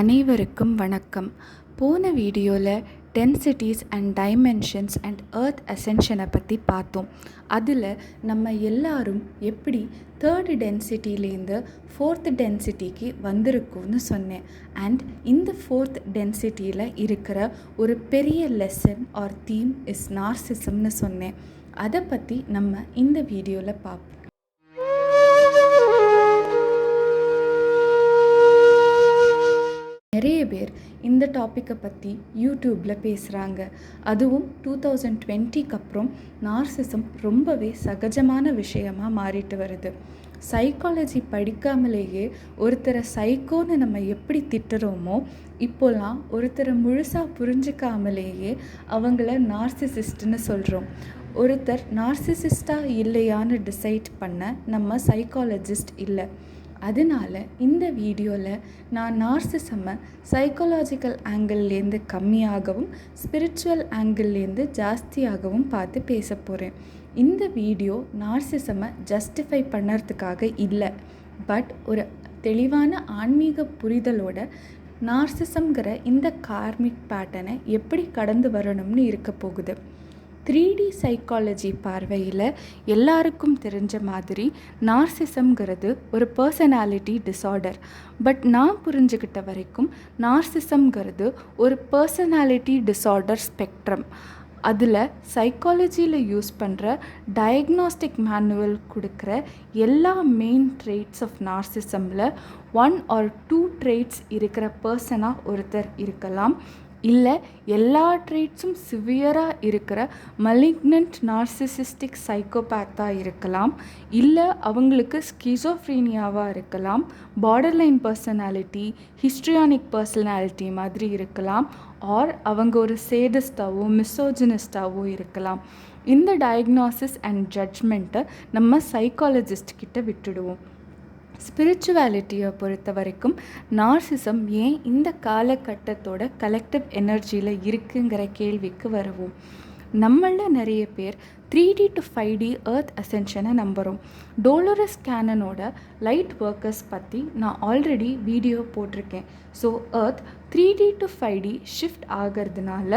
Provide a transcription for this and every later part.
அனைவருக்கும் வணக்கம். போன வீடியோவில் densities and dimensions and earth அசென்ஷனை பற்றி பார்த்தோம். அதில் நம்ம எல்லாரும் எப்படி தேர்டு டென்சிட்டிலேருந்து ஃபோர்த் டென்சிட்டிக்கு வந்திருக்கோம்னு சொன்னேன். அண்ட் இந்த ஃபோர்த் டென்சிட்டியில் இருக்கிற ஒரு பெரிய லெசன் ஆர் தீம் இஸ் நார்சிசம்னு சொன்னேன். அதை பற்றி நம்ம இந்த வீடியோவில் பார்ப்போம் நிறைய பேர் இந்த டாப்பிக்கை பற்றி யூடியூப்பில் பேசுகிறாங்க அதுவும் டூ தௌசண்ட் டுவெண்ட்டிக்கு அப்புறம் நார்சிசம் ரொம்பவே சகஜமான விஷயமாக மாறிட்டு வருது. சைக்காலஜி படிக்காமலேயே ஒருத்தரை சைக்கோன்னு நம்ம எப்படி திட்டுறோமோ இப்போல்லாம் ஒருத்தரை முழுசாக புரிஞ்சிக்காமலேயே அவங்கள நார்சிசிஸ்ட்னு சொல்கிறோம் ஒருத்தர் நார்சிசிஸ்டாக இல்லையான்னு டிசைட் பண்ண நம்ம சைக்காலஜிஸ்ட் இல்லை. அதனால இந்த வீடியோவில் நான் நார்சிசம்மை சைக்காலஜிக்கல் ஆங்கிள்லேருந்து கம்மியாகவும் ஸ்பிரிச்சுவல் ஆங்கிள்லேருந்து ஜாஸ்தியாகவும் பார்த்து பேச போகிறேன் இந்த வீடியோ நார்சிசம்மை ஜஸ்டிஃபை பண்ணுறதுக்காக இல்லை பட் ஒரு தெளிவான ஆன்மீக புரிதலோட நார்சிசம்ங்கிற இந்த கார்மிக் பேட்டனை எப்படி கடந்து வரணும்னு இருக்க போகுது. த்ரீ டி சைக்காலஜி பார்வையில் எல்லாருக்கும் தெரிஞ்ச மாதிரி நார்சிசம்ங்கிறது ஒரு பர்சனாலிட்டி டிஸார்டர் பட் நான் புரிஞ்சுக்கிட்ட வரைக்கும் நார்சிசம்ங்கிறது ஒரு பர்சனாலிட்டி டிஸார்டர் ஸ்பெக்ட்ரம் அதில் சைக்காலஜியில் யூஸ் பண்ணுற டயக்னாஸ்டிக் மேனுவல் கொடுக்குற எல்லா மெயின் ட்ரேட்ஸ் ஆஃப் நார்சிசமில் ஒன் ஆர் டூ ட்ரேட்ஸ் இருக்கிற பர்சனாக ஒருத்தர் இருக்கலாம். இல்லை எல்லா ட்ரீட்ஸும் சிவியராக இருக்கிற மலிக்னன்ட் நார்சிசிஸ்டிக் சைக்கோபேத்தாக இருக்கலாம். இல்லை அவங்களுக்கு ஸ்கிசோஃப்ரீனியாவாக இருக்கலாம். பார்டர்லைன் பர்சனாலிட்டி ஹிஸ்ட்ரியானிக் பர்சனாலிட்டி மாதிரி இருக்கலாம். ஆர் அவங்க ஒரு சேடஸ்டாவோ மிசோஜினிஸ்டாவோ இருக்கலாம். இந்த டயக்னாசிஸ் அண்ட் ஜட்ஜ்மெண்ட்டை நம்ம சைக்காலஜிஸ்ட் கிட்ட விட்டுடுவோம். ஸ்பிரிச்சுவாலிட்டியை பொறுத்த வரைக்கும் நார்சிசம் ஏன் இந்த காலகட்டத்தோட கலெக்டிவ் எனர்ஜியில் இருக்குங்கிற கேள்விக்கு வருவோம். நம்மளில் நிறைய பேர் three D to five D earth அசென்ஷனை நம்புகிறோம் டோலரஸ் கேனனோட லைட் ஒர்க்கர்ஸ் பற்றி நான் ஆல்ரெடி வீடியோ போட்டிருக்கேன். So earth three D to five D shift ஆகிறதுனால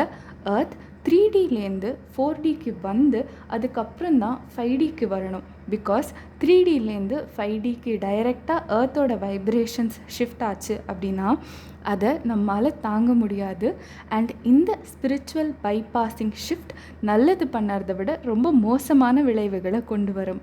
ஏர்த் த்ரீ டிலேருந்து ஃபோர் டிக்கு வந்து அதுக்கப்புறம் தான் ஃபைவ் டிக்கு வரணும் பிகாஸ் த்ரீ டிலேருந்து ஃபைவ் டிக்கு டைரெக்டாக ஏர்த்தோட வைப்ரேஷன்ஸ் ஷிஃப்ட் ஆச்சு அப்படின்னா அதை நம்மளால் தாங்க முடியாது. அண்ட் இந்த ஸ்பிரிச்சுவல் பைபாஸிங் ஷிஃப்ட் நல்லது பண்ணுறத விட ரொம்ப மோசமான விளைவுகளை கொண்டு வரும்.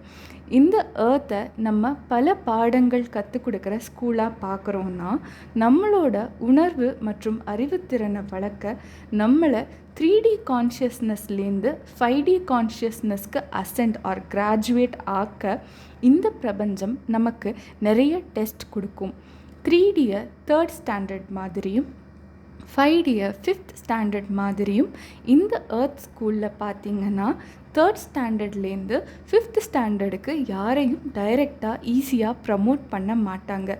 இந்த ஏர்த்தை நம்ம பல பாடங்கள் கற்றுக் கொடுக்குற ஸ்கூலாக பார்க்குறோன்னா நம்மளோட உணர்வு மற்றும் அறிவுத்திறனை வளர்க்க நம்மளை த்ரீ டி கான்ஷியஸ்னஸ்லேருந்து ஃபைவ் டி கான்ஷியஸ்னஸ்க்கு அசென்ட் ஆர் கிராஜுவேட் ஆக்க இந்த பிரபஞ்சம் நமக்கு நிறைய டெஸ்ட் கொடுக்கும். த்ரீ டியை தேர்ட் ஸ்டாண்டர்ட் மாதிரியும் ஃபைவ் இயர் ஃபிஃப்த் ஸ்டாண்டர்ட் மாதிரியும் இந்த ஏர்த் ஸ்கூலில் பார்த்தீங்கன்னா தேர்ட் ஸ்டாண்டர்ட்லேருந்து ஃபிஃப்த் ஸ்டாண்டர்டுக்கு யாரையும் டைரெக்டாக ஈஸியாக ப்ரமோட் பண்ண மாட்டாங்க.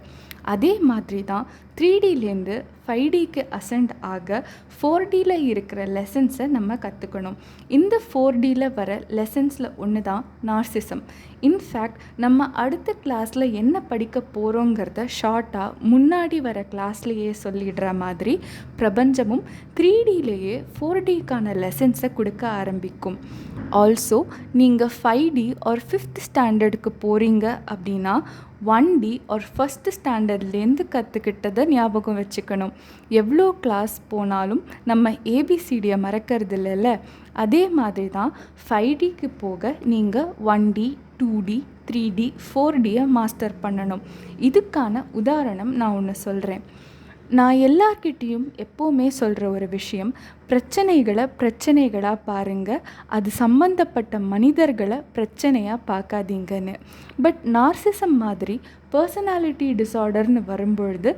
அதே மாதிரி தான் த்ரீ டிலேருந்து ஃபைவ் டிக்கு அசெண்ட் ஆக ஃபோர் டியில் இருக்கிற லெசன்ஸை நம்ம கற்றுக்கணும் இந்த ஃபோர் டியில் வர லெசன்ஸில் ஒன்று தான் நார்சிசம் இன்ஃபேக்ட் நம்ம அடுத்த கிளாஸில் என்ன படிக்க போகிறோங்கிறத ஷார்ட்டாக முன்னாடி வர கிளாஸ்லேயே சொல்லிடுற மாதிரி பிரபஞ்சமும் த்ரீ டிலேயே ஃபோர் டிக்கான லெசன்ஸை கொடுக்க ஆரம்பிக்கும். ஆல்சோ நீங்கள் ஃபைவ் டி ஆர் ஃபிஃப்த் ஸ்டாண்டர்டுக்கு போகிறீங்க அப்படின்னா ஒன் டி ஆர் ஃபஸ்ட்டு ஸ்டாண்டர்ட்லேருந்து கற்றுக்கிட்டதை ஞாபகம் வச்சுக்கணும். எவ்வளோ கிளாஸ் போனாலும் நம்ம ஏபிசிடியை மறக்கிறது இல்லைல்ல அதே மாதிரி தான் ஃபைவ் டிக்கு போக நீங்கள் one D two D three D four டியை master பண்ணணும். இதுக்கான உதாரணம் நான் ஒன்று சொல்கிறேன் நான் எல்லார்கிட்டேயும் எப்போவுமே சொல்கிற ஒரு விஷயம் பிரச்சனைகளை பிரச்சனைகளாக பாருங்கள் அது சம்மந்தப்பட்ட மனிதர்களை பிரச்சனையாக பார்க்காதீங்கன்னு. பட் நார்சிசம் மாதிரி பர்சனாலிட்டி டிசார்டர்னு வரும்பொழுது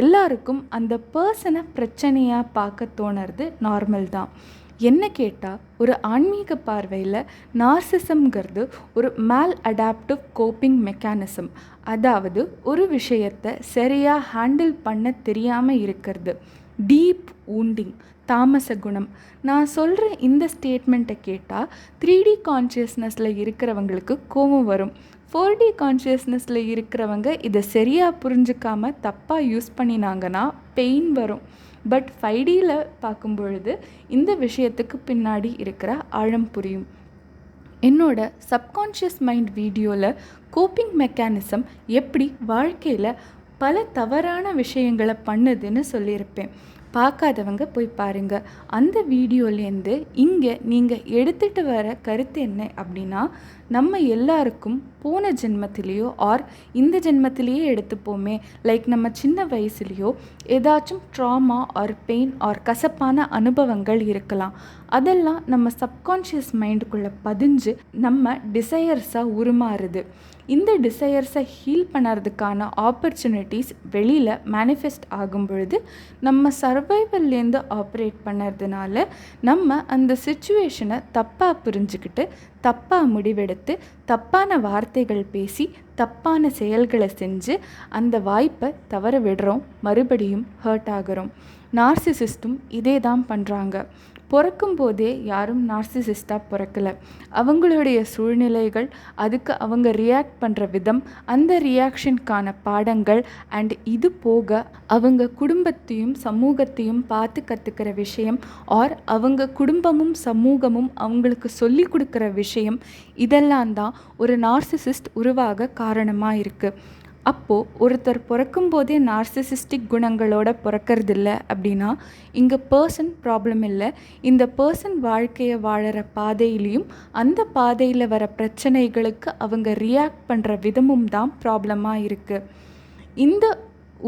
எல்லாருக்கும் அந்த பர்சனை பிரச்சனையாக பார்க்க தோணுறது நார்மல் தான். என்ன கேட்டால் ஒரு ஆன்மீக பார்வையில் நார்சிசம்ங்கிறது ஒரு மேல் அடாப்டிவ் கோப்பிங் மெக்கானிசம் அதாவது ஒரு விஷயத்தை சரியாக ஹேண்டில் பண்ண தெரியாமல் இருக்கிறது. டீப் ஊண்டிங் தாமச குணம். நான் சொல்கிற இந்த ஸ்டேட்மெண்ட்டை கேட்டால் த்ரீ டி கான்ஷியஸ்னஸில் இருக்கிறவங்களுக்கு கோபம் வரும். ஃபோர் டி கான்ஷியஸ்னஸில் இருக்கிறவங்க இதை சரியாக புரிஞ்சுக்காமல் தப்பாக யூஸ் பண்ணினாங்கன்னா பெயின் வரும். பட் ஃபைவ் டியில் பார்க்கும் பொழுது இந்த விஷயத்துக்கு பின்னாடி இருக்கிற ஆழம் புரியும். என்னோட சப்கான்ஷியஸ் மைண்ட் வீடியோவில் கோப்பிங் மெக்கானிசம் எப்படி வாழ்க்கையில் பல தவறான விஷயங்களை பண்ணுதுன்னு சொல்லியிருப்பேன். பார்க்காதவங்க போய் பாருங்கள் அந்த வீடியோலேருந்து இங்கே நீங்கள் எடுத்துகிட்டு வர கருத்து என்ன அப்படின்னா நம்ம எல்லாருக்கும் போன ஜென்மத்திலேயோ ஆர் இந்த ஜென்மத்திலேயே எடுத்துப்போமே. லைக் நம்ம சின்ன வயசுலேயோ ஏதாச்சும் ட்ராமா ஆர் பெயின் ஆர் கசப்பான அனுபவங்கள் இருக்கலாம். அதெல்லாம் நம்ம சப்கான்ஷியஸ் மைண்டுக்குள்ளே பதிஞ்சு நம்ம டிசையர்ஸாக உருமாறுது. இந்த டிசையர்ஸை ஹீல் பண்ணுறதுக்கான ஆப்பர்ச்சுனிட்டிஸ் வெளியில் மேனிஃபெஸ்ட் ஆகும் பொழுது நம்ம சர்வைவல்லேருந்து ஆப்ரேட் பண்ணுறதுனால நம்ம அந்த சுச்சுவேஷனை தப்பாக புரிஞ்சுக்கிட்டு தப்பாக முடிவெடுத்து தப்பான வார்த்தைகள் பேசி தப்பான செயல்களை செஞ்சு அந்த வாய்ப்பை தவற விடுறோம். மறுபடியும் ஹர்ட் ஆகிறோம். நார்சிசிஸ்டும் இதே தான் பண்ணுறாங்க பிறக்கும் போதே யாரும் நார்சிசிஸ்டாக பிறக்கலை. அவங்களுடைய சூழ்நிலைகள் அதுக்கு அவங்க ரியாக்ட் பண்ணுற விதம் அந்த ரியாக்ஷனுக்கான பாடங்கள் அண்ட் இது போக அவங்க குடும்பத்தையும் சமூகத்தையும் பார்த்து கற்றுக்கிற விஷயம் ஆர் அவங்க குடும்பமும் சமூகமும் அவங்களுக்கு சொல்லி கொடுக்குற விஷயம் இதெல்லாம் தான் ஒரு நார்சிசிஸ்ட் உருவாக காரணமாக இருக்குது அப்போது ஒருத்தர் பிறக்கும்போதே நார்சிசிஸ்டிக் குணங்களோட பிறக்கறதில்ல அப்படின்னா இங்கே பர்சன் ப்ராப்ளம் இல்லை. இந்த பர்சன் வாழ்க்கையை வாழற பாதையிலையும் அந்த பாதையில் வர பிரச்சனைகளுக்கு அவங்க ரியாக்ட் பண்ணுற விதமும் தான் ப்ராப்ளமாக இருக்குது இந்த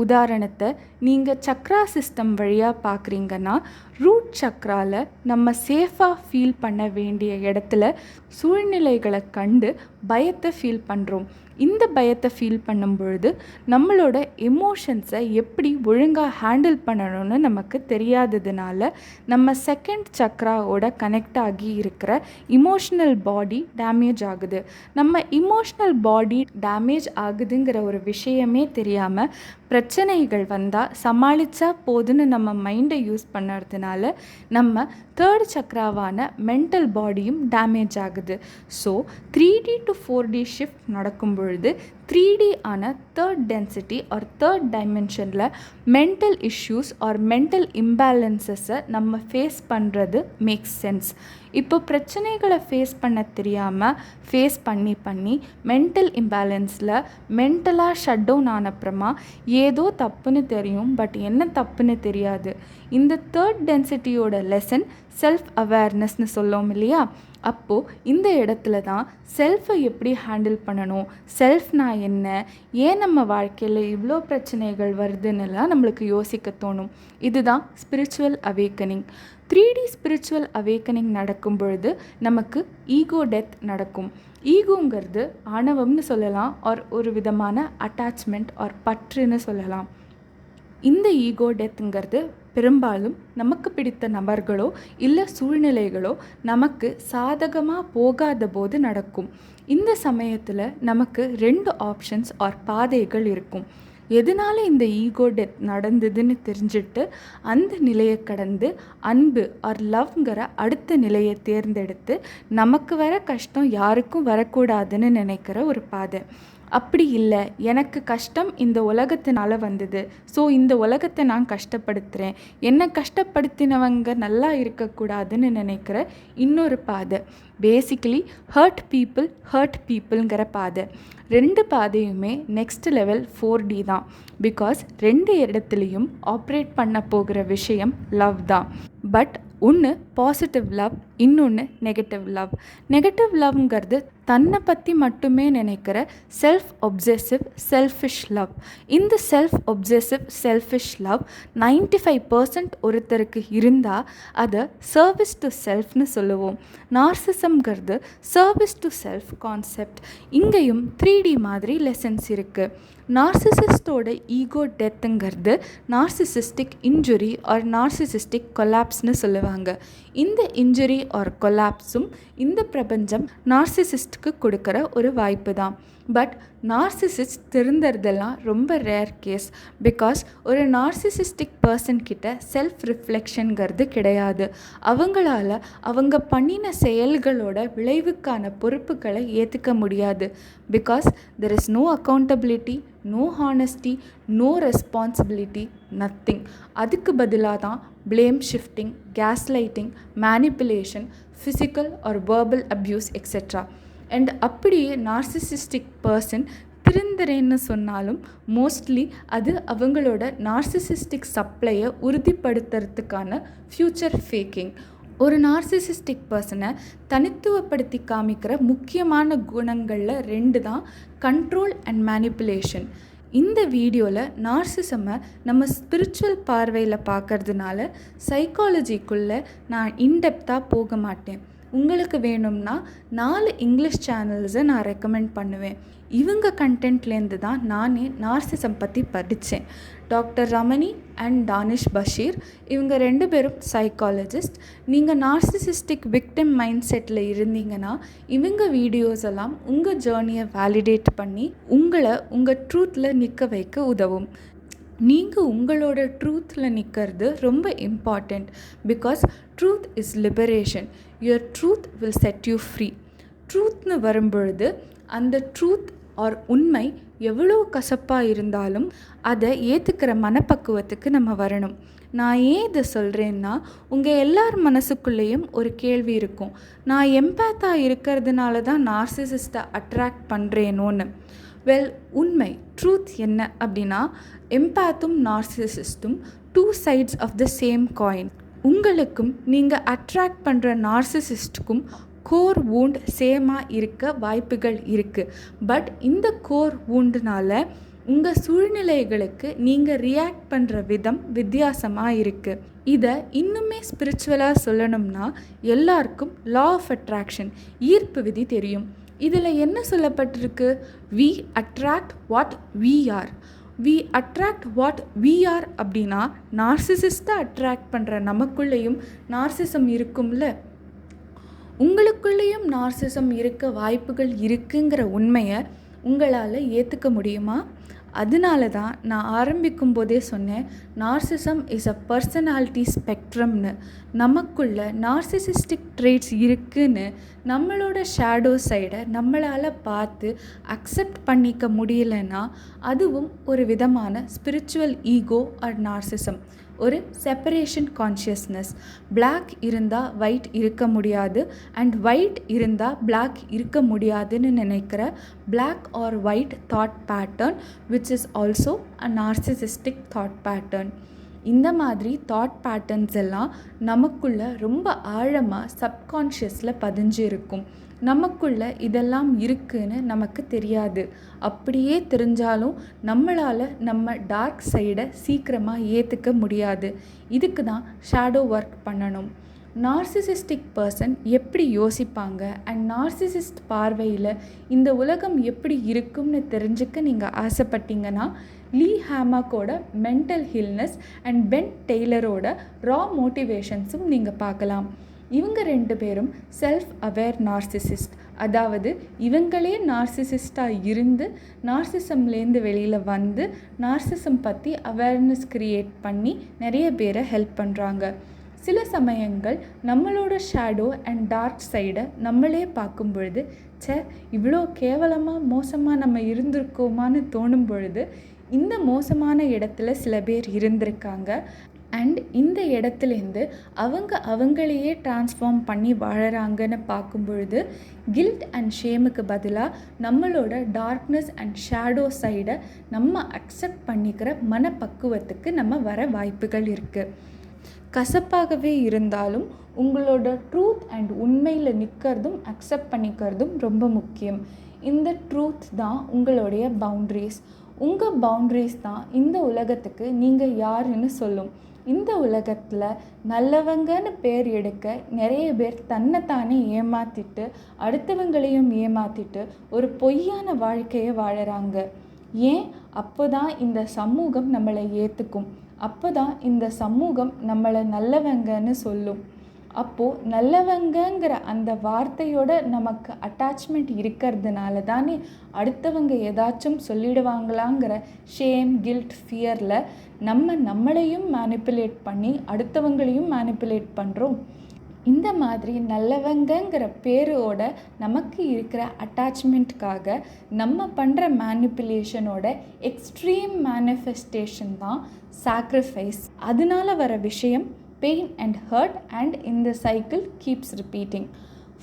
உதாரணத்தை நீங்கள் சக்ரா சிஸ்டம் வழியாக பார்க்குறீங்கன்னா ரூட் சக்ராவில் நம்ம சேஃபாக ஃபீல் பண்ண வேண்டிய இடத்துல சூழ்நிலைகளை கண்டு பயத்தை ஃபீல் பண்ணுறோம் இந்த பயத்தை ஃபீல் பண்ணும் பொழுது நம்மளோட எமோஷன்ஸை எப்படி ஒழுங்காக ஹேண்டில் பண்ணணும்னு நமக்கு தெரியாததுனால நம்ம செகண்ட் சக்ராவோட கனெக்ட் ஆகி இருக்கிற இமோஷ்னல் பாடி டேமேஜ் ஆகுது. நம்ம இமோஷ்னல் பாடி டேமேஜ் ஆகுதுங்கிற ஒரு விஷயமே தெரியாமல் பிரச்சனைகள் வந்தால் சமாளித்தா போதுன்னு நம்ம மைண்டை யூஸ் பண்ணுறதுனால நம்ம தேர்ட் சக்கராவான மென்டல் பாடியும் டேமேஜ் ஆகுது. So three D to four D shift நடக்கும் பொழுது த்ரீ டி ஆன தேர்ட் டென்சிட்டி ஆர் தேர்ட் டைமென்ஷனில் மென்டல் இஷ்யூஸ் ஆர் மென்டல் இம்பேலன்சஸை நம்ம ஃபேஸ் பண்ணுறது மேக்ஸ் சென்ஸ் இப்போ பிரச்சனைகளை ஃபேஸ் பண்ண தெரியாமல் ஃபேஸ் பண்ணி பண்ணி மென்டல் இம்பேலன்ஸில் மென்டலாக ஷட் டவுன் ஆனப்புறமா ஏதோ தப்புன்னு தெரியும் பட் என்ன தப்புன்னு தெரியாது. இந்த தேர்ட் டென்சிட்டியோட லெசன் செல்ஃப் அவேர்னஸ்னு சொல்லுவோம் இல்லையா? அப்போது இந்த இடத்துல தான் செல்ஃபை எப்படி ஹேண்டில் பண்ணணும்? செல்ஃப்னா என்ன? ஏன் நம்ம வாழ்க்கையில் இவ்வளோ பிரச்சனைகள் வருதுன்னுலாம் நம்மளுக்கு யோசிக்க தோணும். இதுதான் spiritual awakening three D spiritual awakening நடக்கும் பொழுது நமக்கு ஈகோ டெத் நடக்கும். ஈகோங்கிறது ஆணவம்னு சொல்லலாம் ஆர் ஒரு விதமான அட்டாச்மெண்ட் ஆர் பற்றுன்னு சொல்லலாம். இந்த ஈகோ டெத்துங்கிறது பெரும்பாலும் நமக்கு பிடித்த நபர்களோ இல்லை சூழ்நிலைகளோ நமக்கு சாதகமாக போகாத போது நடக்கும். இந்த சமயத்தில் நமக்கு ரெண்டு ஆப்ஷன்ஸ் ஆர் பாதைகள் இருக்கும். எதனால இந்த ஈகோ டெத் நடந்ததுன்னு தெரிஞ்சுட்டு அந்த நிலையை கடந்து அன்பு ஆர் லவ்ங்கிற அடுத்த நிலையை தேர்ந்தெடுத்து நமக்கு வர கஷ்டம் யாருக்கும் வரக்கூடாதுன்னு நினைக்கிற ஒரு பாதை. அப்படி இல்லை. எனக்கு கஷ்டம் இந்த உலகத்தினால வந்தது. ஸோ இந்த உலகத்தை நான் கஷ்டப்படுத்துகிறேன் என்னை கஷ்டப்படுத்தினவங்க நல்லா இருக்கக்கூடாதுன்னு நினைக்கிற இன்னொரு பாதை. பேசிக்கலி ஹர்ட் பீப்புள் ஹர்ட் பீப்புளுங்கிற பாதை. ரெண்டு பாதையுமே நெக்ஸ்ட் லெவல் ஃபோர் டி தான். பிகாஸ் ரெண்டு இடத்துலையும் ஆப்ரேட் பண்ண போகிற விஷயம் லவ் தான். பட் ஒன்று பாசிட்டிவ் லவ் இன்னொன்று நெகட்டிவ் லவ் நெகட்டிவ் லவ்ங்கிறது தன்னை பற்றி மட்டுமே நினைக்கிற செல்ஃப் ஒப்செசிவ் செல்ஃபிஷ் லவ் இந்த self obsessive selfish love ninety five percent ஒருத்தருக்கு இருந்தால் அதை சர்வீஸ் டு செல்ஃப்னு சொல்லுவோம். நார்சிசம்ங்கிறது சர்வீஸ் டு செல்ஃப் கான்செப்ட் இங்கேயும் த்ரீ டி மாதிரி லெசன்ஸ் இருக்குது நார்சிசிஸ்டோட ஈகோ டெத்துங்கிறது நார்சிசிஸ்டிக் இன்ஜுரி ஆர் நார்சிசிஸ்டிக் கொலாப்ஸ்னு சொல்லுவாங்க. இந்த இன்ஜுரி ஆர் கொலாப்ஸும் இந்த பிரபஞ்சம் நார்சிசிஸ்டுக்கு கொடுக்குற ஒரு வாய்ப்பு தான். பட் நார்சிசிஸ்ட் திருந்துறதெல்லாம் ரொம்ப ரேர் கேஸ் பிகாஸ் ஒரு நார்சிசிஸ்டிக் பர்சன் கிட்ட செல்ஃப் ரிஃப்ளெக்ஷனுங்கிறது கிடையாது. அவங்களால அவங்க பண்ணின செயல்களோட விளைவுக்கான பொறுப்புகளை ஏற்றுக்க முடியாது. Because there is no accountability no honesty no responsibility nothing அதுக்கு பதிலாக தான் blame shifting gaslighting manipulation physical or verbal abuse etcetera and அப்படியே நார்சிசிஸ்டிக் பர்சன் திருந்துறேன்னு சொன்னாலும் மோஸ்ட்லி அது அவங்களோட நார்சிசிஸ்டிக் சப்ளையை உறுதிப்படுத்துறதுக்கான ஃப்யூச்சர் ஃபேக்கிங் ஒரு நார்சிசிஸ்டிக் பர்சனை தனித்துவப்படுத்தி காமிக்கிற முக்கியமான குணங்களில் ரெண்டு தான் கண்ட்ரோல் அண்ட் மேனிப்புலேஷன் இந்த வீடியோவில் நார்சிசமை நம்ம ஸ்பிரிச்சுவல் பார்வையில் பார்க்கறதுனால சைக்காலஜிக்குள்ளே நான் இன்டெப்த்தாக போக மாட்டேன். உங்களுக்கு வேணும்னா நாலு இங்கிலீஷ் சேனல்ஸை நான் ரெக்கமெண்ட் பண்ணுவேன். இவங்க கண்டென்ட்லேருந்து தான் நானே நார்சிசம் பற்றி படித்தேன். டாக்டர் ரமணி அண்ட் டானிஷ் பஷீர் இவங்க ரெண்டு பேரும் சைக்காலஜிஸ்ட் நீங்கள் நார்சிசிஸ்டிக் விக்டிம் மைண்ட் செட்டில் இருந்தீங்கன்னா இவங்க வீடியோஸ் எல்லாம் உங்கள் ஜேர்னியை வேலிடேட் பண்ணி உங்களை உங்கள் ட்ரூத்தில் நிற்க வைக்க உதவும். நீங்கள் உங்களோட ட்ரூத்தில் நிற்கிறது ரொம்ப important because truth is liberation your truth will set you free ட்ரூத்னு வரும்பொழுது அந்த ட்ரூத் ஆர் உண்மை எவ்வளோ கசப்பாக இருந்தாலும் அதை ஏற்றுக்கிற மனப்பக்குவத்துக்கு நம்ம வரணும். நான் ஏன் இதை சொல்கிறேன்னா உங்கள் எல்லார் மனசுக்குள்ளேயும் ஒரு கேள்வி இருக்கும். நான் எம்பேத்தாக இருக்கிறதுனால தான் நார்சிசிஸ்ட்டை அட்ராக்ட் பண்ணுறேனோன்னு வெல் உண்மை ட்ரூத் என்ன அப்படின்னா எம்பேத்தும் நார்சிசிஸ்டும் two sides of the same coin உங்களுக்கும் நீங்கள் அட்ராக்ட் பண்ணுற நார்சிசிஸ்ட்டுக்கும் கோர் வூண்ட் சேமாக இருக்க வாய்ப்புகள் இருக்குது பட் இந்த கோர் வூண்டுனால உங்கள் சூழ்நிலைகளுக்கு நீங்கள் ரியாக்ட் பண்ணுற விதம் வித்தியாசமாக இருக்குது இதை இன்னுமே ஸ்பிரிச்சுவலாக சொல்லணும்னா எல்லாருக்கும் லா ஆஃப் அட்ராக்ஷன் ஈர்ப்பு விதி தெரியும். இதில் என்ன சொல்லப்பட்டிருக்கு? We attract what we are we attract what we are அப்படின்னா நார்சிசிஸ்ட்டை அட்ராக்ட் பண்ணுற நமக்குள்ளேயும் நார்சிசம் இருக்கும்ல? உங்களுக்குள்ளேயும் நார்சிசம் இருக்க வாய்ப்புகள் இருக்குங்கிற உண்மையை உங்களால் ஏற்றுக்க முடியுமா? அதனால தான் நான் ஆரம்பிக்கும் போதே சொன்னேன் நார்சிசம் இஸ் அ பர்சனாலிட்டி ஸ்பெக்ட்ரம்னு நமக்குள்ள நார்சிசிஸ்டிக் ட்ரேட்ஸ் இருக்குன்னு நம்மளோட ஷேடோ சைடை நம்மளால் பார்த்து அக்செப்ட் பண்ணிக்க முடியலன்னா அதுவும் ஒரு விதமான ஸ்பிரிச்சுவல் ஈகோ ஆர் நார்சிசம் ஒரு செப்பரேஷன் கான்ஷியஸ்னஸ் பிளாக் இருந்தால் ஒயிட் இருக்க முடியாது அண்ட் ஒயிட் இருந்தால் பிளாக் இருக்க முடியாதுன்னு நினைக்கிற black or white thought pattern which is also a narcissistic thought pattern இந்த மாதிரி தாட் பேட்டர்ன்ஸ் எல்லாம் நமக்குள்ளே ரொம்ப ஆழமாக சப்கான்ஷியஸில் பதிஞ்சு இருக்கும் நமக்குள்ள இதெல்லாம் இருக்குன்னு நமக்கு தெரியாது. அப்படியே தெரிஞ்சாலும் நம்மளால் நம்ம டார்க் சைடை சீக்கிரமாக ஏற்றுக்க முடியாது. இதுக்கு தான் ஷேடோ ஒர்க் பண்ணணும். நார்சிசிஸ்டிக் பர்சன் எப்படி யோசிப்பாங்க? அண்ட் நார்சிசிஸ்ட் பார்வையில் இந்த உலகம் எப்படி இருக்கும்னு தெரிஞ்சுக்க நீங்கள் ஆசைப்பட்டீங்கன்னா லீ ஹேமாக்கோட மென்டல் ஹில்னஸ் அண்ட் பென் டெய்லரோட ரா மோட்டிவேஷன்ஸும் நீங்கள் பார்க்கலாம். இவங்க ரெண்டு பேரும் செல்ஃப் அவேர் நார்சிசிஸ்ட் அதாவது இவங்களே நார்சிசிஸ்டாக இருந்து நார்சிசம்லேருந்து வெளியில் வந்து நார்சிசம் பற்றி அவேர்னஸ் க்ரியேட் பண்ணி நிறைய பேரை ஹெல்ப் பண்ணுறாங்க சில சமயங்கள் நம்மளோட ஷேடோ அண்ட் டார்க் சைடை நம்மளே பார்க்கும் பொழுது ச்சே இவ்வளோ கேவலமாக மோசமாக நம்ம இருந்திருக்கோமான்னு தோணும் பொழுது இந்த மோசமான இடத்துல சில பேர் இருந்திருக்காங்க. அண்ட் இந்த இடத்துலேருந்து அவங்க அவங்களையே டிரான்ஸ்ஃபார்ம் பண்ணி வாழறாங்கன்னு பார்க்கும் பொழுது கில்ட் அண்ட் ஷேமுக்கு பதிலாக நம்மளோட டார்க்னஸ் அண்ட் ஷேடோ சைடை நம்ம அக்செப்ட் பண்ணிக்கிற மனப்பக்குவத்துக்கு நம்ம வர வாய்ப்புகள் இருக்குது கசப்பாகவே இருந்தாலும் உங்களோட ட்ரூத் அண்ட் உண்மையில் நிற்கிறதும் அக்செப்ட் பண்ணிக்கிறதும் ரொம்ப முக்கியம். இந்த ட்ரூத் தான் உங்களுடைய பவுண்ட்ரிஸ் உங்கள் பவுண்ட்ரிஸ் தான் இந்த உலகத்துக்கு நீங்கள் யாருன்னு சொல்லும். இந்த உலகத்தில் நல்லவங்கன்னு பேர் எடுக்க நிறைய பேர் தன்னைத்தானே ஏமாற்றிட்டு அடுத்தவங்களையும் ஏமாற்றிட்டு ஒரு பொய்யான வாழ்க்கையை வாழறாங்க. ஏன்? அப்போ தான் இந்த சமூகம் நம்மளை ஏற்றுக்கும் அப்போ தான் இந்த சமூகம் நம்மளை நல்லவங்கன்னு சொல்லும். அப்போது நல்லவங்கங்கிற அந்த வார்த்தையோட நமக்கு அட்டாச்மெண்ட் இருக்கிறதுனால தானே அடுத்தவங்க ஏதாச்சும் சொல்லிடுவாங்களாங்கிற ஷேம் கில்ட் ஃபியரில் நம்ம நம்மளையும் மேனிப்புலேட் பண்ணி அடுத்தவங்களையும் மேனிப்புலேட் பண்ணுறோம் இந்த மாதிரி நல்லவங்கங்கிற பேரோட நமக்கு இருக்கிற அட்டாச்மெண்ட்காக நம்ம பண்ணுற மேனிப்புலேஷனோட எக்ஸ்ட்ரீம் மேனிஃபெஸ்டேஷன் தான் சாக்ரிஃபைஸ் அதனால வர விஷயம் பெயின் அண்ட் ஹர்ட் அண்ட் இந்த சைக்கிள் கீப்ஸ் ரிப்பீட்டிங்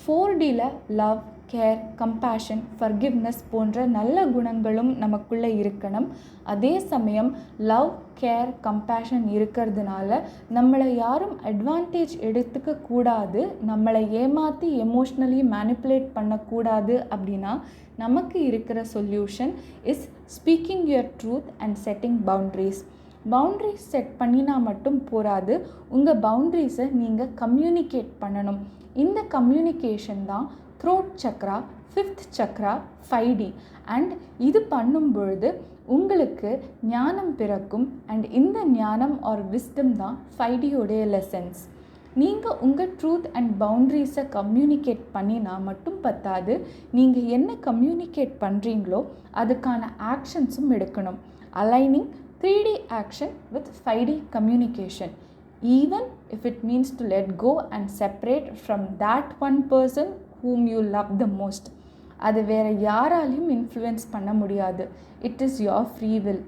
ஃபோர் டியில் லவ் கேர் கம்பேஷன் ஃபர்கிவ்னஸ் போன்ற நல்ல குணங்களும் நமக்குள்ளே இருக்கணும். அதே சமயம் லவ் கேர் கம்பேஷன் இருக்கிறதுனால நம்மளை யாரும் அட்வான்டேஜ் எடுத்துக்க கூடாது. நம்மளை ஏமாற்றி எமோஷ்னலி மேனிப்புலேட் பண்ணக்கூடாது அப்படின்னா நமக்கு இருக்கிற solution is speaking your truth and setting boundaries boundaries set பண்ணினா மட்டும் போராது உங்கள் பவுண்ட்ரிஸை நீங்கள் கம்யூனிகேட் பண்ணணும். இந்த கம்யூனிகேஷன் தான் throat chakra fifth chakra five D and இது பண்ணும் பொழுது உங்களுக்கு ஞானம் பிறக்கும். அண்ட் இந்த ஞானம் ஆர் விஸ்டம் தான் ஃபைவ் டியோடைய லெசன்ஸ் நீங்கள் உங்கள் ட்ரூத் அண்ட் பவுண்ட்ரிஸை கம்யூனிகேட் பண்ணினா மட்டும் பத்தாது. நீங்கள் என்ன கம்யூனிகேட் பண்ணுறீங்களோ அதுக்கான ஆக்ஷன்ஸும் எடுக்கணும். Aligning 3D action with 5D communication. Even if it means to let go and separate from that one person whom you love the most. அது வேறு யாராலையும் இன்ஃப்ளூயன்ஸ் பண்ண முடியாது. It is your free will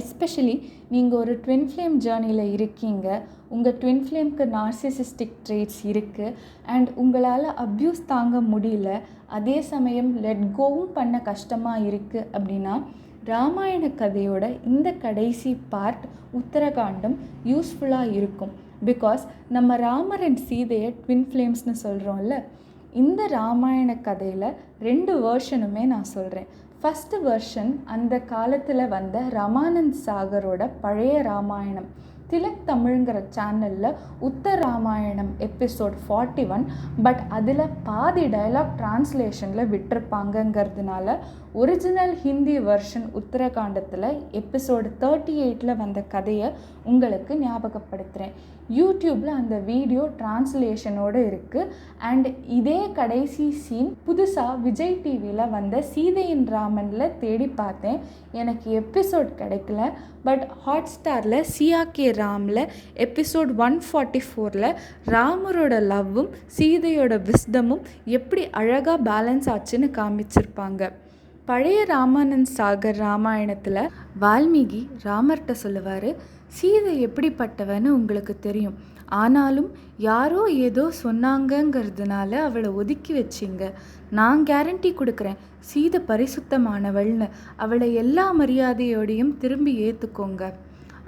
especially நீங்கள் ஒரு twin flame ஜேர்னியில் இருக்கீங்க. உங்கள் ட்வின் ஃப்ளேம்க்கு நார்சிசிஸ்டிக் ட்ரேட்ஸ் இருக்குது அண்ட் உங்களால் அப்யூஸ் தாங்க முடியல. அதே சமயம் லெட் கோவும் பண்ண கஷ்டமாக இருக்குது அப்படின்னா ராமாயண கதையோட இந்த கடைசி பார்ட் உத்தரகாண்டம் யூஸ்ஃபுல்லாக இருக்கும். பிகாஸ் நம்ம ராமர் அண்ட் சீதையை ட்வின் ஃப்ளேம்ஸ்னு சொல்கிறோம்ல இந்த ராமாயண கதையில் ரெண்டு வேர்ஷனுமே நான் சொல்கிறேன் ஃபஸ்ட்டு வெர்ஷன் அந்த காலத்தில் வந்த ரமானந்த் சாகரோட பழைய ராமாயணம். திலக் தமிழ்ங்கிற சேனலில் Uttara Ramayanam episode forty one but அதில் பாதி டைலாக் டிரான்ஸ்லேஷனில் விட்டுருப்பாங்கங்கிறதுனால ஒரிஜினல் ஹிந்தி வெர்ஷன் உத்தரகாண்டத்தில் எபிசோடு தேர்ட்டி எயிட்டில் வந்த கதையை உங்களுக்கு ஞாபகப்படுத்துகிறேன் யூடியூப்பில் அந்த வீடியோ டிரான்ஸ்லேஷனோடு இருக்குது அண்ட் இதே கடைசி சீன் புதுசாக விஜய் டிவியில் வந்த சீதையின் ராமனில் தேடி பார்த்தேன். எனக்கு எபிசோட் கிடைக்கல. பட் ஹாட் ஸ்டாரில் கே ராமில் எபிசோட் ஒன் ஃபார்ட்டி ஃபோரில் ராமரோட லவ்வும் சீதையோட விஸ்டமும் எப்படி அழகாக பேலன்ஸ் ஆச்சுன்னு காமிச்சிருப்பாங்க. பழைய ராமானந்த் சாகர் ராமாயணத்தில் வால்மீகி ராமர்கிட்ட சொல்லுவார் சீதை எப்படிப்பட்டவன்னு உங்களுக்கு தெரியும். ஆனாலும் யாரோ ஏதோ சொன்னாங்கங்கிறதுனால அவளை ஒதுக்கி வச்சிங்க. நான் கேரண்டி கொடுக்குறேன். சீதை பரிசுத்தமானவள்னு. அவளை எல்லா மரியாதையோடையும் திரும்பி ஏற்றுக்கோங்க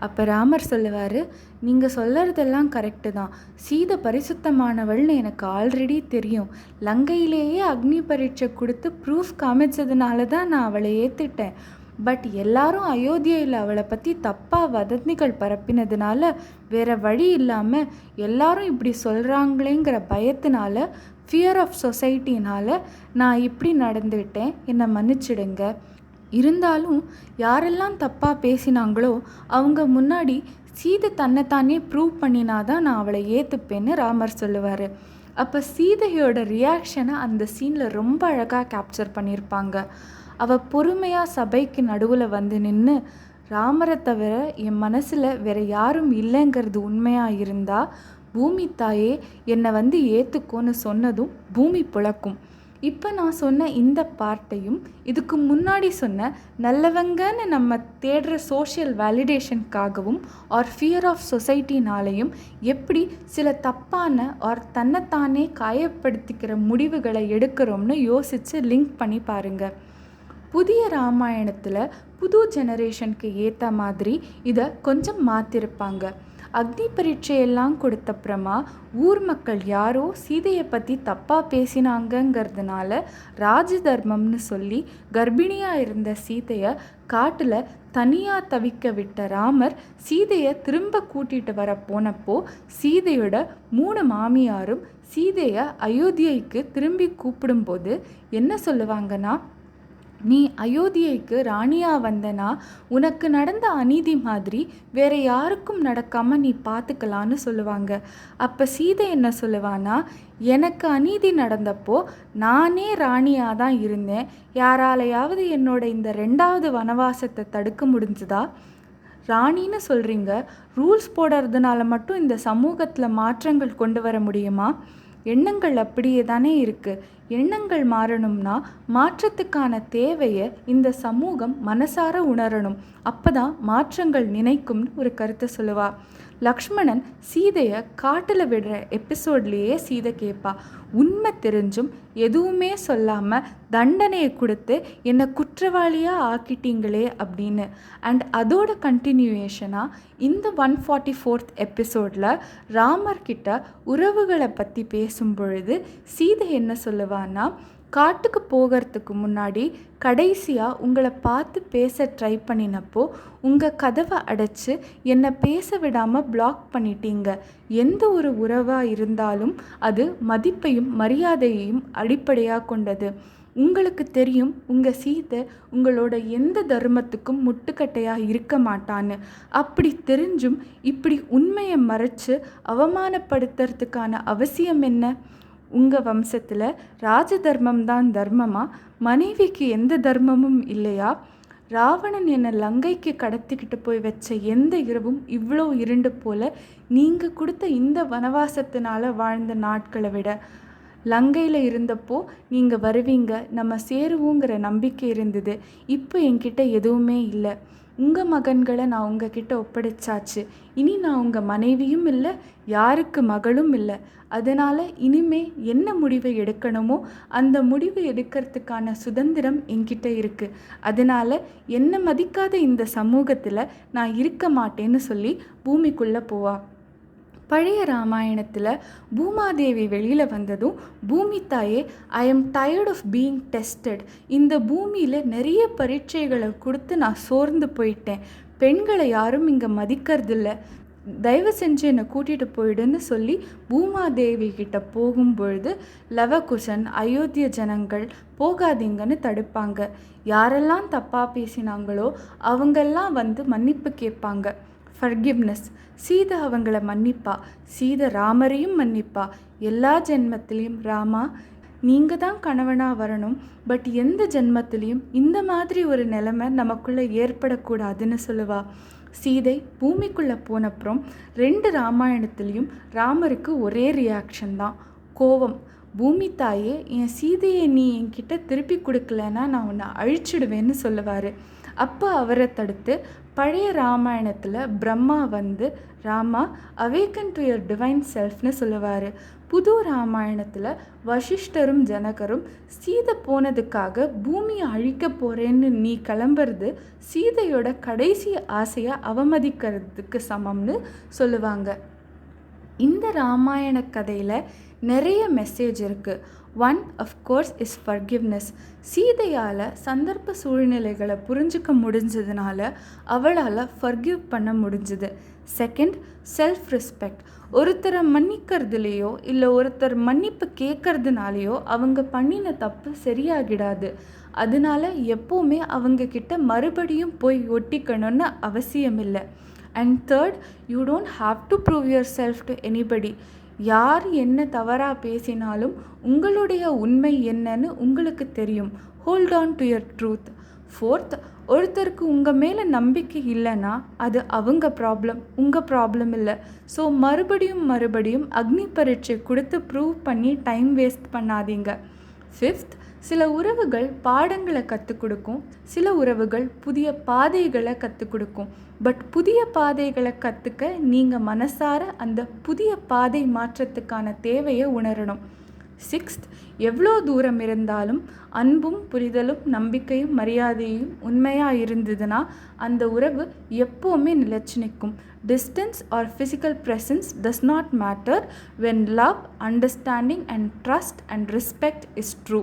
அப்போ ராமர் சொல்லுவார் நீங்கள் சொல்கிறதெல்லாம் கரெக்டு தான். சீதை பரிசுத்தமானவள்னு எனக்கு ஆல்ரெடி தெரியும். லங்கையிலேயே அக்னி பரீட்சை கொடுத்து ப்ரூஃப் காமிச்சதுனால தான் நான் அவளை ஏற்றுட்டேன் பட் எல்லாரும் அயோத்தியில் அவளை பற்றி தப்பாக வதந்திகள் பரப்பினதுனால வேற வழி இல்லாமல் எல்லாரும் இப்படி சொல்கிறாங்களேங்கிற பயத்தினால ஃபியர் ஆஃப் சொசைட்டினால் நான் இப்படி நடந்துட்டேன். என்னை மன்னிச்சிடுங்க. இருந்தாலும் யாரெல்லாம் தப்பாக பேசினாங்களோ அவங்க முன்னாடி சீதை தன்னைத்தானே ப்ரூவ் பண்ணினாதான் நான் அவளை ஏற்றுப்பேன்னு ராமர் சொல்லுவார். அப்போ சீதையோட ரியாக்ஷனை அந்த சீனில் ரொம்ப அழகாக கேப்சர் பண்ணியிருப்பாங்க அவள் பொறுமையாக சபைக்கு நடுவில் வந்து நின்று ராமரை தவிர என் மனசில் வேற யாரும் இல்லைங்கிறது உண்மையாக இருந்தால் பூமி தாயே என்னை வந்து ஏற்றுக்கோன்னு சொன்னதும் பூமி புழக்கும் இப்போ நான் சொன்ன இந்த பார்ட்டையும் இதுக்கு முன்னாடி சொன்ன நல்லவங்கன்னு நம்ம தேடுற சோஷியல் வேலிடேஷனுக்காகவும் ஆர் ஃபியர் ஆஃப் சொசைட்டினாலையும் எப்படி சில தப்பான ஆர் தன்னைத்தானே காயப்படுத்திக்கிற முடிவுகளை எடுக்கிறோம்னு யோசித்து லிங்க் பண்ணி பாருங்கள் புதிய ராமாயணத்தில் புது ஜெனரேஷனுக்கு ஏற்ற மாதிரி இதை கொஞ்சம் மாற்றிருப்பாங்க அக்னி பரீட்சையெல்லாம் கொடுத்தப்புறமா ஊர் மக்கள் யாரோ சீதையை பற்றி தப்பாக பேசினாங்கங்கிறதுனால ராஜ தர்மம்னு சொல்லி கர்ப்பிணியாக இருந்த சீதையை காட்டில் தனியாக தவிக்க விட்ட ராமர் சீதையை திரும்ப கூட்டிகிட்டு வர போனப்போ சீதையோட மூணு மாமியாரும் சீதையை அயோத்தியைக்கு திரும்பி கூப்பிடும்போது என்ன சொல்லுவாங்கன்னா நீ அயோத்தியைக்கு ராணியா வந்தனா உனக்கு நடந்த அநீதி மாதிரி வேற யாருக்கும் நடக்காம நீ பார்த்துக்கலான்னு சொல்லுவாங்க. அப்போ சீதை என்ன சொல்லுவானா எனக்கு அநீதி நடந்தப்போ நானே ராணியாக தான் இருந்தேன். யாராலையாவது என்னோட இந்த ரெண்டாவது வனவாசத்தை தடுக்க முடிஞ்சுதா? ராணின்னு சொல்கிறீங்க ரூல்ஸ் போடுறதுனால மட்டும் இந்த சமூகத்தில் மாற்றங்கள் கொண்டு வர முடியுமா? எண்ணங்கள் அப்படியே தானே இருக்குது எண்ணங்கள் மாறணும்னா மாற்றத்துக்கான தேவையை இந்த சமூகம் மனசார உணரணும். அப்போ தான் மாற்றங்கள் நினைக்கும்னு ஒரு கருத்தை சொல்லுவா. லக்ஷ்மணன் சீதையை காட்டில் விடுற எபிசோட்லேயே சீதை கேட்பா உண்மை தெரிஞ்சும் எதுவுமே சொல்லாமல் தண்டனையை கொடுத்து என்னை குற்றவாளியாக ஆக்கிட்டீங்களே அப்படின்னு. அண்ட் அதோட கண்டினியூவேஷனாக இந்த ஒன் ஃபார்ட்டி ஃபோர்த் எபிசோடில் ராமர்கிட்ட உறவுகளை பற்றி பேசும் பொழுது சீதை என்ன சொல்லுவான்னா காட்டுக்கு போகிறதுக்கு முன்னாடி கடைசியாக உங்களை பார்த்து பேச ட்ரை பண்ணினப்போ உங்கள் கதவை அடைச்சி என்னை பேச விடாமல் பிளாக் பண்ணிட்டீங்க. எந்த ஒரு உறவாக இருந்தாலும் அது மதிப்பையும் மரியாதையையும் அடிப்படையாக கொண்டது. உங்களுக்கு தெரியும் உங்கள் சீதை உங்களோட எந்த தர்மத்துக்கும் முட்டுக்கட்டையாக இருக்க மாட்டான்னு. அப்படி தெரிஞ்சும் இப்படி உண்மையை மறைச்சு அவமானப்படுத்துறதுக்கான அவசியம் என்ன? உங்கள் வம்சத்தில் ராஜ தர்மம் தான் தர்மமா? மனைவிக்கு எந்த தர்மமும் இல்லையா? ராவணன் என்னை லங்கைக்கு கடத்திக்கிட்டு போய் வச்ச எந்த இரவும் இவ்வளோ இருண்டு போல நீங்கள் கொடுத்த இந்த வனவாசத்தினால வாழ்ந்த நாட்களை விட. லங்கையில் இருந்தப்போ நீங்கள் வருவீங்க நம்ம சேருவோங்கிற நம்பிக்கை இருந்தது. இப்போ என்கிட்ட எதுவுமே இல்லை. உங்கள் மகன்களை நான் உங்ககிட்ட ஒப்படைச்சாச்சு. இனி நான் உங்கள் மனைவியும் இல்லை யாருக்கு மகளும் இல்லை. அதனால் இனிமே என்ன முடிவை எடுக்கணுமோ அந்த முடிவு எடுக்கிறதுக்கான சுதந்திரம் என்கிட்ட இருக்குது அதனால் என்னை மதிக்காத இந்த சமூகத்தில் நான் இருக்க மாட்டேன்னு சொல்லி பூமிக்குள்ளே போவா. பழைய ராமாயணத்தில் பூமாதேவி வெளியில் வந்ததும் பூமி தாயே I am tired of being tested இந்த பூமியில் நிறைய பரீட்சைகளை கொடுத்து நான் சோர்ந்து போயிட்டேன். பெண்களை யாரும் இங்கே மதிக்கிறதில்ல. தயவு செஞ்சு என்னை கூட்டிகிட்டு போயிடுன்னு சொல்லி பூமாதேவி கிட்ட போகும்பொழுது லவகுஷன் அயோத்திய ஜனங்கள் போகாதீங்கன்னு தடுப்பாங்க. யாரெல்லாம் தப்பாக பேசினாங்களோ அவங்கெல்லாம் வந்து மன்னிப்பு கேட்பாங்க. ஃபர்கிவ்னஸ் சீதை அவங்கள மன்னிப்பா. சீதை ராமரையும் மன்னிப்பா. எல்லா ஜென்மத்திலையும் ராமா நீங்கள் தான் கணவனாக வரணும். பட் எந்த ஜென்மத்திலையும் இந்த மாதிரி ஒரு நிலைமை நமக்குள்ளே ஏற்படக்கூடாதுன்னு சொல்லுவா. சீதை பூமிக்குள்ளே போனப்புறம் ரெண்டு ராமாயணத்துலேயும் ராமருக்கு ஒரே ரியாக்ஷன் தான். கோவம். பூமி தாயே என் சீதையை நீ என்கிட்ட திருப்பி கொடுக்கலன்னா நான் உன்னை அழிச்சிடுவேன்னு சொல்லுவார். அப்போ அவரை தடுத்து பழைய ராமாயணத்தில் பிரம்மா வந்து Rama awaken to your divine செல்ஃப்னு சொல்லுவார். புது ராமாயணத்தில் வசிஷ்டரும் ஜனகரும் சீதை போனதுக்காக பூமியை அழிக்க போகிறேன்னு நீ கிளம்புறது சீதையோட கடைசி ஆசையை அவமதிக்கிறதுக்கு சமம்னு சொல்லுவாங்க. இந்த ராமாயண கதையில் நிறைய மெசேஜ் இருக்குது one of course is forgiveness சீதையால் சந்தர்ப்ப சூழ்நிலைகளை புரிஞ்சுக்க முடிஞ்சதுனால அவளால் ஃபர்கிவ் பண்ண முடிஞ்சுது. செகண்ட் செல்ஃப் ரெஸ்பெக்ட் ஒருத்தரை மன்னிக்கிறதுலையோ இல்லை ஒருத்தர் மன்னிப்பு கேட்கறதுனாலையோ அவங்க பண்ணின தப்பு சரியாகிடாது. அதனால எப்போவுமே அவங்க கிட்ட மறுபடியும் போய் ஒட்டிக்கணும்னு அவசியம் இல்லை and third you don't have to prove yourself to anybody யார் என்ன தவறாக பேசினாலும் உங்களுடைய உண்மை என்னன்னு உங்களுக்கு தெரியும். Hold on to your truth fourth ஒருத்தருக்கு உங்கள் மேலே நம்பிக்கை இல்லைன்னா அது அவங்க ப்ராப்ளம் உங்கள் ப்ராப்ளம் இல்லை. ஸோ மறுபடியும் மறுபடியும் அக்னி பரீட்சை கொடுத்து ப்ரூவ் பண்ணி டைம் வேஸ்ட் பண்ணாதீங்க. ஃபிஃப்த் சில உறவுகள் பாடங்களை கற்றுக் கொடுக்கும் சில உறவுகள் புதிய பாதைகளை கற்றுக் கொடுக்கும். பட் புதிய பாதைகளை கற்றுக்க நீங்கள் மனசார அந்த புதிய பாதை மாற்றத்துக்கான தேவையை உணரணும். சிக்ஸ்த் எவ்வளோ தூரம் இருந்தாலும் அன்பும் புரிதலும் நம்பிக்கையும் மரியாதையும் உண்மையாக இருந்ததுன்னா அந்த உறவு எப்போவுமே நிலைச்சு நிற்கும். Distance or physical presence does not matter when love understanding and trust and respect is true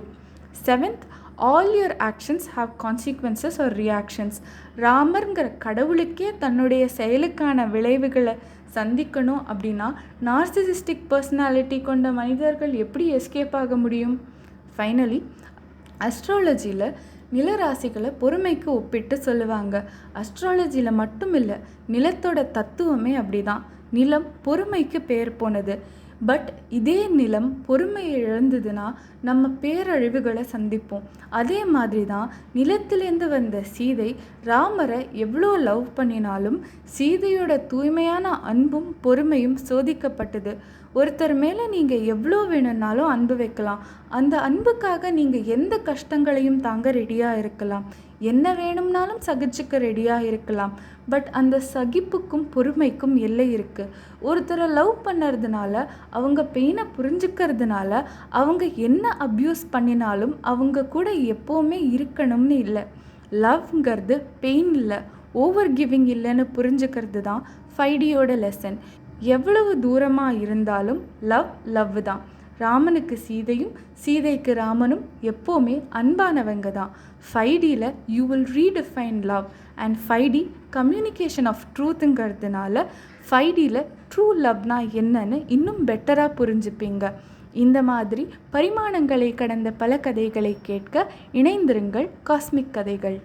seventh all your actions have consequences or reactions ராமருங்கிற கடவுளுக்கே தன்னுடைய செயலுக்கான விளைவுகளை சந்திக்கணும் அப்படின்னா நார்சிசிஸ்டிக் பர்சனாலிட்டி கொண்ட மனிதர்கள் எப்படி எஸ்கேப் ஆக முடியும்? ஃபைனலி அஸ்ட்ராலஜியில் நிலராசிகளை பொறுமைக்கு ஒப்பிட்டு சொல்லுவாங்க. அஸ்ட்ராலஜியில் மட்டும் இல்லை நிலத்தோட தத்துவமே அப்படிதான். நிலம் பொறுமைக்கு பேர் போனது. பட் இதே நிலம் பொறுமையை இழந்ததுன்னா நம்ம பேரழிவுகளை சந்திப்போம். அதே மாதிரி தான் நிலத்திலேருந்து வந்த சீதை ராமரை எவ்வளோ லவ் பண்ணினாலும் சீதையோட தூய்மையான அன்பும் பொறுமையும் சோதிக்கப்பட்டது. ஒருத்தர் மேலே நீங்கள் எவ்வளோ வேணும்னாலும் அன்பு வைக்கலாம். அந்த அன்புக்காக நீங்கள் எந்த கஷ்டங்களையும் தாங்க ரெடியாக இருக்கலாம். என்ன வேணும்னாலும் சகிச்சுக்க ரெடியாக இருக்கலாம். பட் அந்த சகிப்புக்கும் பொறுமைக்கும் எல்லை இருக்குது ஒருத்தரை லவ் பண்ணுறதுனால அவங்க பெயினை புரிஞ்சுக்கிறதுனால அவங்க என்ன அப்யூஸ் பண்ணினாலும் அவங்க கூட எப்போவுமே இருக்கணும்னு இல்லை. லவ்ங்கிறது பெயின் இல்லை. ஓவர் கிவிங் இல்லைன்னு புரிஞ்சுக்கிறது தான் ஃபைடியோட லெசன் எவ்வளவு தூரமாக இருந்தாலும் லவ் லவ் தான். ராமனுக்கு சீதையும் சீதைக்கு ராமனும் எப்போவுமே அன்பானவங்க தான். ஃபைவ் டியில் you will redefine love and ஃபைடி communication of ட்ரூத்துங்கிறதுனால ஃபைவ் டியில் ட்ரூ லவ்னா என்னன்னு இன்னும் பெட்டராக புரிஞ்சுப்பீங்க. இந்த மாதிரி பரிமாணங்களை கடந்த பல கதைகளை கேட்க இணைந்திருங்கள் காஸ்மிக் கதைகள்.